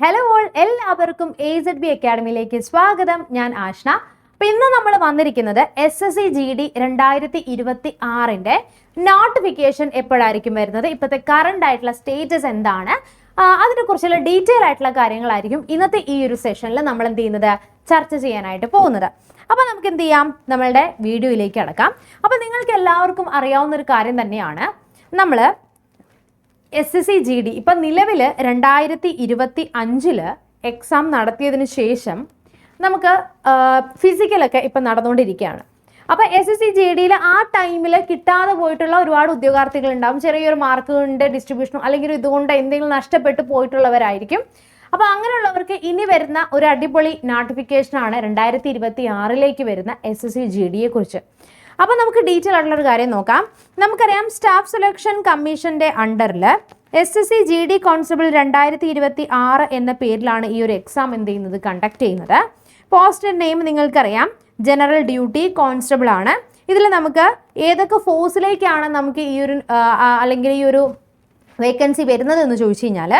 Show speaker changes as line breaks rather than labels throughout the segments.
Hello all എല്ലാവർക്കും A Z B അക്കാഡമിയിലേക്ക് സ്വാഗതം. ഞാൻ ആഷ്ന. അപ്പൊ ഇന്ന് നമ്മൾ വന്നിരിക്കുന്നത് S S C G D രണ്ടായിരത്തി ഇരുപത്തി ആറിന്റെ നോട്ടിഫിക്കേഷൻ എപ്പോഴായിരിക്കും വരുന്നത്? ഇപ്പോഴത്തെ കറണ്ട് ആയിട്ടുള്ള സ്റ്റേറ്റസ് എന്താണ്? അതിനെ അതിനെക്കുറിച്ചുള്ള ഡീറ്റെയിൽ ആയിട്ടുള്ള കാര്യങ്ങളായിരിക്കും ഇന്നത്തെ ഈ ഒരു സെഷനിൽ നമ്മൾ എന്ത് ചെയ്യുന്നത്? ചർച്ച ചെയ്യാനായിട്ട് പോകുന്നത്. അപ്പോൾ നമുക്ക് എന്ത് ചെയ്യാം? നമ്മളുടെ വീഡിയോയിലേക്ക് അടക്കാം അപ്പോൾ നിങ്ങൾക്ക് എല്ലാവർക്കും അറിയാവുന്ന ഒരു കാര്യം തന്നെയാണ്. നമ്മൾ S S C G D ഇപ്പം നിലവിൽ രണ്ടായിരത്തി ഇരുപത്തി അഞ്ചിൽ എക്സാം നടത്തിയതിന് ശേഷം നമുക്ക് ഫിസിക്കലൊക്കെ ഇപ്പം നടന്നുകൊണ്ടിരിക്കുകയാണ്. അപ്പോൾ എസ് എസ് സി ജി ഡിയിൽ ആ ടൈമിൽ കിട്ടാതെ പോയിട്ടുള്ള ഒരുപാട് ഉദ്യോഗാർത്ഥികൾ ഉണ്ടാവും. ചെറിയൊരു മാർക്കുകളുടെ ഡിസ്ട്രിബ്യൂഷനോ അല്ലെങ്കിൽ ഇതുകൊണ്ട് എന്തെങ്കിലും നഷ്ടപ്പെട്ടു പോയിട്ടുള്ളവരായിരിക്കും. അപ്പോൾ അങ്ങനെയുള്ളവർക്ക് ഇനി വരുന്ന ഒരു അടിപൊളി നോട്ടിഫിക്കേഷനാണ് രണ്ടായിരത്തി ഇരുപത്തി ആറിലേക്ക് വരുന്ന എസ് എസ് സി ജി ഡിയെ കുറിച്ച് അപ്പോൾ നമുക്ക് ഡീറ്റെയിൽ ആയിട്ടുള്ള ഒരു കാര്യം നോക്കാം. നമുക്കറിയാം സ്റ്റാഫ് സെലക്ഷൻ കമ്മീഷന്റെ അണ്ടറിൽ S S C G D constable രണ്ടായിരത്തി ഇരുപത്തി ആറ് എന്ന പേരിലാണ് ഈ ഒരു എക്സാം എന്ത് ചെയ്യുന്നത്? കണ്ടക്ട് ചെയ്യുന്നത്. പോസ്റ്റ് നെയിം നിങ്ങൾക്കറിയാം. ജനറൽ ഡ്യൂട്ടി കോൺസ്റ്റബിൾ ആണ്. ഇതിൽ നമുക്ക് ഏതൊക്കെ ഫോഴ്സിലേക്കാണ് നമുക്ക് ഈ ഒരു അല്ലെങ്കിൽ ഈ ഒരു വേക്കൻസി വരുന്നത് എന്ന് ചോദിച്ചു കഴിഞ്ഞാൽ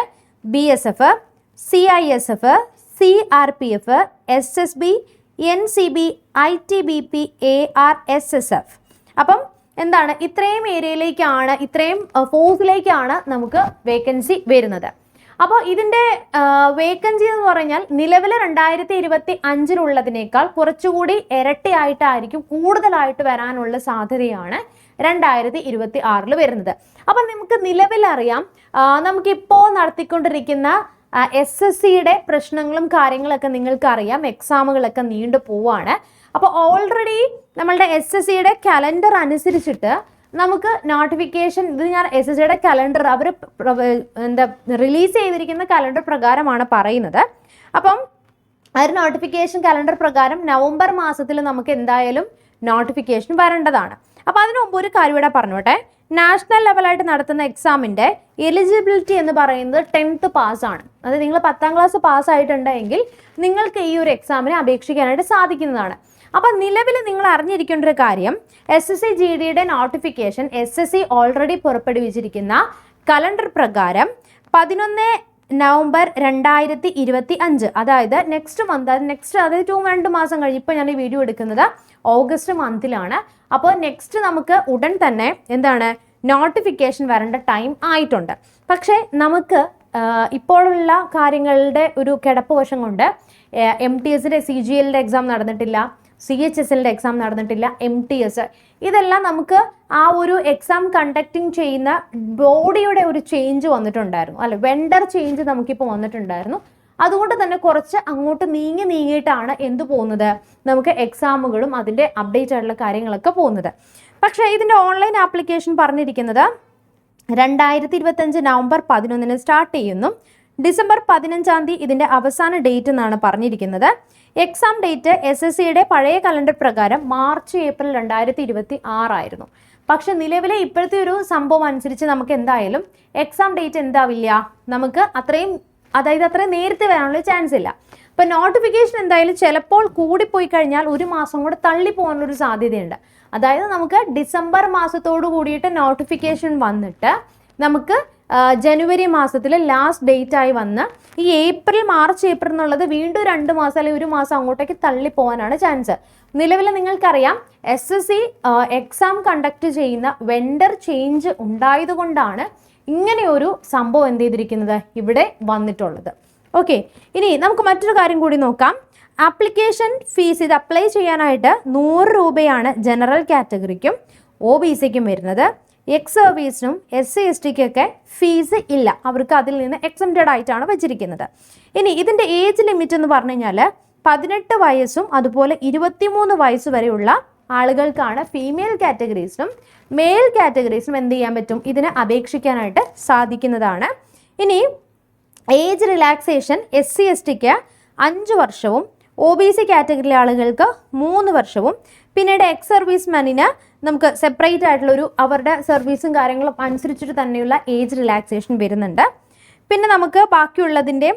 B S F C I S F C R P F S S B N C B I T B P A R S S F അപ്പം എന്താണ്? ഇത്രയും ഏരിയയിലേക്കാണ് ഇത്രയും ഫോഴ്സിലേക്കാണ് നമുക്ക് വേക്കൻസി വരുന്നത്. അപ്പോൾ ഇതിന്റെ വേക്കൻസി എന്ന് പറഞ്ഞാൽ നിലവിൽ രണ്ടായിരത്തി ഇരുപത്തി അഞ്ചിലുള്ളതിനേക്കാൾ കുറച്ചുകൂടി ഇരട്ടിയായിട്ടായിരിക്കും കൂടുതലായിട്ട് വരാനുള്ള സാധ്യതയാണ് രണ്ടായിരത്തി ഇരുപത്തി ആറിൽ വരുന്നത്. അപ്പം നമുക്ക് നിലവിലറിയാം നമുക്കിപ്പോൾ നടത്തിക്കൊണ്ടിരിക്കുന്ന എസ് എസ് സിയുടെ പ്രശ്നങ്ങളും കാര്യങ്ങളൊക്കെ നിങ്ങൾക്ക് അറിയാം എക്സാമുകളൊക്കെ നീണ്ടു പോവാണ്. അപ്പോൾ ഓൾറെഡി നമ്മളുടെ എസ് എസ് സിയുടെ കലണ്ടർ അനുസരിച്ചിട്ട് നമുക്ക് നോട്ടിഫിക്കേഷൻ ഇത് ഞാൻ എസ് എസ് സിയുടെ കലണ്ടർ അവർ എന്താ റിലീസ് ചെയ്തിരിക്കുന്ന കലണ്ടർ പ്രകാരമാണ് പറയുന്നത്. അപ്പം ഒരു നോട്ടിഫിക്കേഷൻ കലണ്ടർ പ്രകാരം നവംബർ മാസത്തിൽ നമുക്ക് എന്തായാലും നോട്ടിഫിക്കേഷൻ വരേണ്ടതാണ്. അപ്പോൾ അതിനു മുമ്പ് ഒരു കാര്യം ഇവിടെ പറഞ്ഞോട്ടെ. നാഷണൽ ലെവലായിട്ട് നടത്തുന്ന എക്സാമിന്റെ എലിജിബിലിറ്റി എന്ന് പറയുന്നത് ടെൻത്ത് പാസ്സാണ്. അത് നിങ്ങൾ പത്താം ക്ലാസ് പാസ്സായിട്ടുണ്ടെങ്കിൽ നിങ്ങൾക്ക് ഈ ഒരു എക്സാമിനെ അപേക്ഷിക്കാനായിട്ട് സാധിക്കുന്നതാണ്. അപ്പം നിലവിൽ നിങ്ങൾ അറിഞ്ഞിരിക്കേണ്ട ഒരു കാര്യം എസ് എസ് സി ജി ഡിയുടെ notification S S C already പുറപ്പെടുവിച്ചിരിക്കുന്ന calendar പ്രകാരം പതിനൊന്ന് നവംബർ രണ്ടായിരത്തി ഇരുപത്തി അഞ്ച് അതായത് നെക്സ്റ്റ് മന്ത് അതായത് നെക്സ്റ്റ് അതായത് ടു രണ്ട് മാസം കഴിഞ്ഞ് ഇപ്പോൾ ഞാൻ ഈ വീഡിയോ എടുക്കുന്നത് ഓഗസ്റ്റ് മന്തിലാണ് അപ്പോൾ നെക്സ്റ്റ് നമുക്ക് ഉടൻ തന്നെ എന്താണ് നോട്ടിഫിക്കേഷൻ വരേണ്ട ടൈം ആയിട്ടുണ്ട്. പക്ഷേ നമുക്ക് ഇപ്പോഴുള്ള കാര്യങ്ങളുടെ ഒരു കിടപ്പ് വശം കൊണ്ട് എം ടി എസിന്റെ സി ജി എല്ലിന്റെ എക്സാം നടന്നിട്ടില്ല. സി എച്ച് എസ് എക്സാം നടന്നിട്ടില്ല എം ടി എസ് ഇതെല്ലാം നമുക്ക് ആ ഒരു എക്സാം കണ്ടക്ടിങ് ചെയ്യുന്ന ബോഡിയുടെ ഒരു ചേഞ്ച് വന്നിട്ടുണ്ടായിരുന്നു. അല്ലെ വെണ്ടർ ചേഞ്ച് നമുക്കിപ്പോൾ വന്നിട്ടുണ്ടായിരുന്നു. അതുകൊണ്ട് തന്നെ കുറച്ച് അങ്ങോട്ട് നീങ്ങി നീങ്ങിയിട്ടാണ് എന്ത് പോകുന്നത്? നമുക്ക് എക്സാമുകളും അതിന്റെ അപ്ഡേറ്റ് ആയിട്ടുള്ള കാര്യങ്ങളൊക്കെ പോകുന്നത്. പക്ഷേ ഇതിന്റെ ഓൺലൈൻ ആപ്ലിക്കേഷൻ പറഞ്ഞിരിക്കുന്നത് രണ്ടായിരത്തി ഇരുപത്തഞ്ച് നവംബർ പതിനൊന്നിന് സ്റ്റാർട്ട് ചെയ്യുന്നു. ഡിസംബർ പതിനഞ്ചാം തീയതി ഇതിന്റെ അവസാന ഡേറ്റ് എന്നാണ് പറഞ്ഞിരിക്കുന്നത്. എക്സാം ഡേറ്റ് എസ് എസ് സിയുടെ പഴയ കലണ്ടർ പ്രകാരം മാർച്ച് ഏപ്രിൽ രണ്ടായിരത്തി ഇരുപത്തി ആറായിരുന്നു പക്ഷെ നിലവിലെ ഇപ്പോഴത്തെ ഒരു സംഭവം അനുസരിച്ച് നമുക്ക് എന്തായാലും എക്സാം ഡേറ്റ് എന്താവില്ല? നമുക്ക് അത്രയും അതായത് അത്രയും നേരത്തെ വരാനുള്ള ചാൻസ് ഇല്ല. ഇപ്പം നോട്ടിഫിക്കേഷൻ എന്തായാലും ചിലപ്പോൾ കൂടിപ്പോയി കഴിഞ്ഞാൽ ഒരു മാസം കൂടെ തള്ളി പോകാനുള്ളൊരു സാധ്യതയുണ്ട്. അതായത് നമുക്ക് ഡിസംബർ മാസത്തോട് കൂടിയിട്ട് നോട്ടിഫിക്കേഷൻ വന്നിട്ട് നമുക്ക് ജനുവരി മാസത്തിൽ ലാസ്റ്റ് ഡേറ്റ് ആയി വന്ന് ഈ ഏപ്രിൽ മാർച്ച് ഏപ്രിൽ എന്നുള്ളത് വീണ്ടും രണ്ട് മാസം അല്ലെങ്കിൽ ഒരു മാസം അങ്ങോട്ടേക്ക് തള്ളി പോകാനാണ് ചാൻസ് നിലവിൽ നിങ്ങൾക്കറിയാം S S C exam conduct ചെയ്യുന്ന വെണ്ടർ ചേഞ്ച് ഉണ്ടായതുകൊണ്ടാണ് ഇങ്ങനെയൊരു സംഭവം എന്ത് ചെയ്തിരിക്കുന്നത് ഇവിടെ വന്നിട്ടുള്ളത്. ഓക്കെ ഇനി നമുക്ക് മറ്റൊരു കാര്യം കൂടി നോക്കാം. ആപ്ലിക്കേഷൻ ഫീസ് ഇത് അപ്ലൈ ചെയ്യാനായിട്ട് നൂറ് രൂപയാണ് ജനറൽ കാറ്റഗറിക്കും ഒ ബി സിക്കും വരുന്നത്. എക്സ് സർവീസിനും എസ് സി എസ് ടിക്കൊക്കെ ഫീസ് ഇല്ല. അവർക്ക് അതിൽ നിന്ന് എക്സംറ്റഡ് ആയിട്ടാണ് വെച്ചിരിക്കുന്നത്. ഇനി ഇതിന്റെ ഏജ് ലിമിറ്റ് എന്ന് പറഞ്ഞു കഴിഞ്ഞാൽ പതിനെട്ട് വയസ്സും അതുപോലെ ഇരുപത്തിമൂന്ന് വയസ്സ് വരെയുള്ള ആളുകൾക്കാണ് ഫീമെയിൽ കാറ്റഗറീസിനും മെയിൽ കാറ്റഗറീസിനും എന്ത് ചെയ്യാൻ പറ്റും? ഇതിന് അപേക്ഷിക്കാനായിട്ട് സാധിക്കുന്നതാണ്. ഇനി age relaxation S C S tick അഞ്ച് വർഷവും ഒ ബി സി കാറ്റഗറിയിലെ ആളുകൾക്ക് മൂന്ന് വർഷവും പിന്നീട് എക്സ് സർവീസ് മാനിന് നമുക്ക് സെപ്പറേറ്റ് ആയിട്ടുള്ള ഒരു അവരുടെ സർവീസും കാര്യങ്ങളും അനുസരിച്ചിട്ട് തന്നെയുള്ള ഏജ് റിലാക്സേഷൻ വരുന്നുണ്ട്. പിന്നെ നമുക്ക് ബാക്കിയുള്ളതിന്റെ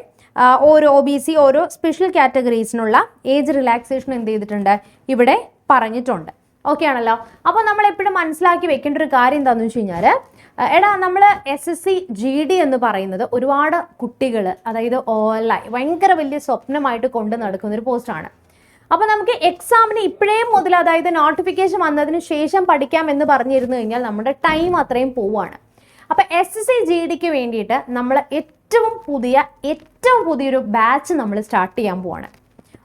ഓരോ ഒ ബി സി ഓരോ സ്പെഷ്യൽ കാറ്റഗറീസിനുള്ള ഏജ് റിലാക്സേഷൻ എന്ത് ചെയ്തിട്ടുണ്ട്? ഇവിടെ പറഞ്ഞിട്ടുണ്ട്. ഓക്കെ ആണല്ലോ. അപ്പോൾ നമ്മൾ എപ്പോഴും മനസ്സിലാക്കി വെക്കേണ്ട ഒരു കാര്യം എന്താണെന്ന് വെച്ച് കഴിഞ്ഞാൽ എടാ നമ്മൾ S S C G D എന്ന് പറയുന്നത് ഒരുപാട് കുട്ടികൾ അതായത് ഓൺലൈൻ ഭയങ്കര വലിയ സ്വപ്നമായിട്ട് കൊണ്ട് നടക്കുന്ന ഒരു പോസ്റ്റാണ് അപ്പോൾ നമുക്ക് എക്സാമിന് ഇപ്പോഴേ മുതൽ അതായത് നോട്ടിഫിക്കേഷൻ വന്നതിന് ശേഷം പഠിക്കാം എന്ന് പറഞ്ഞിരുന്നു കഴിഞ്ഞാൽ നമ്മുടെ ടൈം അത്രയും പോവാണ് അപ്പോൾ എസ് എസ് സി ജി ഡിക്ക് വേണ്ടിയിട്ട് നമ്മൾ ഏറ്റവും പുതിയ ഏറ്റവും പുതിയൊരു ബാച്ച് നമ്മൾ സ്റ്റാർട്ട് ചെയ്യാൻ പോവാണ്.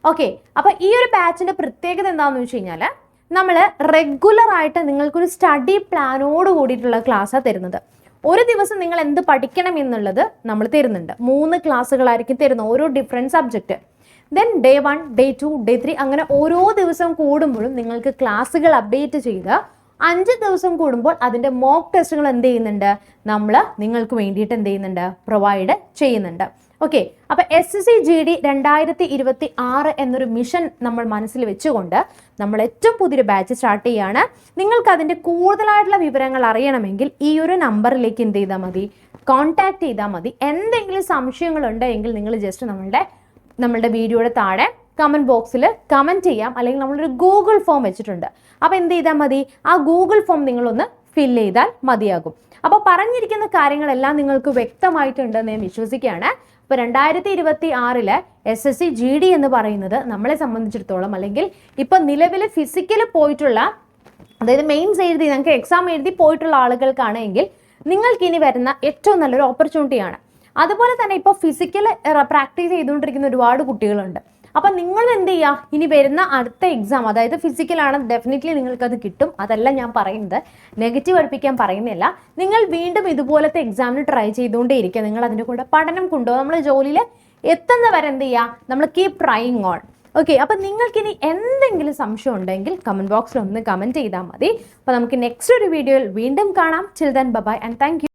ഓക്കെ അപ്പോൾ ഈ ഒരു ബാച്ചിന്റെ പ്രത്യേകത എന്താണെന്ന് വെച്ച് കഴിഞ്ഞാൽ നമ്മൾ റെഗുലർ ആയിട്ട് നിങ്ങൾക്കൊരു സ്റ്റഡി പ്ലാനോട് കൂടിയിട്ടുള്ള ക്ലാസ്സാണ് തരുന്നത്. ഒരു ദിവസം നിങ്ങൾ എന്ത് പഠിക്കണം എന്നുള്ളത് നമ്മൾ തരുന്നുണ്ട്. മൂന്ന് ക്ലാസ്സുകളായിരിക്കും തരുന്നത്. ഓരോ different subject then day one day two day three അങ്ങനെ ഓരോ ദിവസം കൂടുമ്പോഴും നിങ്ങൾക്ക് ക്ലാസ്സുകൾ അപ്ഡേറ്റ് ചെയ്ത് അഞ്ച് ദിവസം കൂടുമ്പോൾ അതിന്റെ മോക്ക് ടെസ്റ്റുകൾ എന്ത് ചെയ്യുന്നുണ്ട്? നമ്മൾ നിങ്ങൾക്ക് വേണ്ടിയിട്ട് എന്ത് ചെയ്യുന്നുണ്ട്? പ്രൊവൈഡ് ചെയ്യുന്നുണ്ട്. ഓക്കെ അപ്പൊ എസ് സി ജി ഡി രണ്ടായിരത്തി ഇരുപത്തി ആറ് എന്നൊരു മിഷൻ നമ്മൾ മനസ്സിൽ വെച്ചുകൊണ്ട് നമ്മൾ ഏറ്റവും പുതിയൊരു ബാച്ച് സ്റ്റാർട്ട് ചെയ്യുകയാണ് നിങ്ങൾക്ക് അതിന്റെ കൂടുതലായിട്ടുള്ള വിവരങ്ങൾ അറിയണമെങ്കിൽ ഈ ഒരു നമ്പറിലേക്ക് എന്ത് ചെയ്താൽ മതി? കോൺടാക്ട് ചെയ്താൽ മതി. എന്തെങ്കിലും സംശയങ്ങളുണ്ടെങ്കിൽ നിങ്ങൾ ജസ്റ്റ് നമ്മളുടെ നമ്മളുടെ വീഡിയോയുടെ താഴെ കമന്റ് ബോക്സിൽ കമന്റ് ചെയ്യാം. അല്ലെങ്കിൽ നമ്മളൊരു ഗൂഗിൾ ഫോം വെച്ചിട്ടുണ്ട്. അപ്പോൾ എന്ത് ചെയ്താൽ മതി? ആ ഗൂഗിൾ ഫോം നിങ്ങളൊന്ന് ഫില്ല് ചെയ്താൽ മതിയാകും. അപ്പോൾ പറഞ്ഞിരിക്കുന്ന കാര്യങ്ങളെല്ലാം നിങ്ങൾക്ക് വ്യക്തമായിട്ടുണ്ടെന്ന് ഞാൻ വിശ്വസിക്കുകയാണ്. ഇപ്പോൾ രണ്ടായിരത്തി ഇരുപത്തി ആറിൽ S S C G D എന്ന് പറയുന്നത് നമ്മളെ സംബന്ധിച്ചിടത്തോളം അല്ലെങ്കിൽ ഇപ്പം നിലവിൽ ഫിസിക്കൽ പോയിട്ടുള്ള അതായത് മെയിൻസ് എഴുതി ഞങ്ങൾക്ക് എക്സാം എഴുതി പോയിട്ടുള്ള ആളുകൾക്കാണ് എങ്കിൽ നിങ്ങൾക്ക് ഇനി വരുന്ന ഏറ്റവും നല്ലൊരു ഓപ്പർച്യൂണിറ്റിയാണ് അതുപോലെ തന്നെ ഇപ്പോൾ ഫിസിക്കൽ പ്രാക്ടീസ് ചെയ്തുകൊണ്ടിരിക്കുന്ന ഒരുപാട് കുട്ടികളുണ്ട്. അപ്പം നിങ്ങൾ എന്ത് ചെയ്യുക ഇനി വരുന്ന അടുത്ത എക്സാം അതായത് ഫിസിക്കലാണ് ഡെഫിനറ്റ്ലി നിങ്ങൾക്കത് കിട്ടും. അതല്ല ഞാൻ പറയുന്നത്. നെഗറ്റീവ് പഠിപ്പിക്കാൻ പറയുന്നില്ല. നിങ്ങൾ വീണ്ടും ഇതുപോലത്തെ എക്സാമിന് ട്രൈ ചെയ്തുകൊണ്ടേ ഇരിക്കുക. നിങ്ങൾ അതിന്റെ കൂടെ പഠനം കൊണ്ടുപോകും. നമ്മൾ ജോലിയിൽ എത്തുന്നവരെ എന്ത് ചെയ്യുക നമ്മൾ കീപ് ട്രൈയിങ് ഓൺ ഓക്കെ അപ്പം നിങ്ങൾക്കിനി എന്തെങ്കിലും സംശയം ഉണ്ടെങ്കിൽ കമന്റ് ബോക്സിൽ ഒന്ന് കമന്റ് ചെയ്താൽ മതി. അപ്പോൾ നമുക്ക് നെക്സ്റ്റ് ഒരു വീഡിയോയിൽ വീണ്ടും കാണാം. Children bye-bye and thank